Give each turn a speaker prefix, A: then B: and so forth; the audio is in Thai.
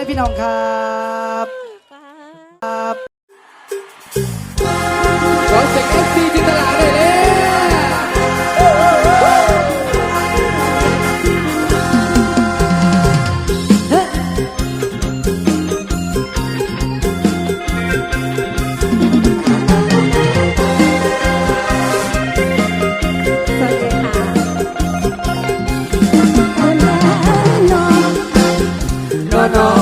A: นะพี่น้องครับครับร้องเสียงเอฟซีจิตลาเลยเลย
B: น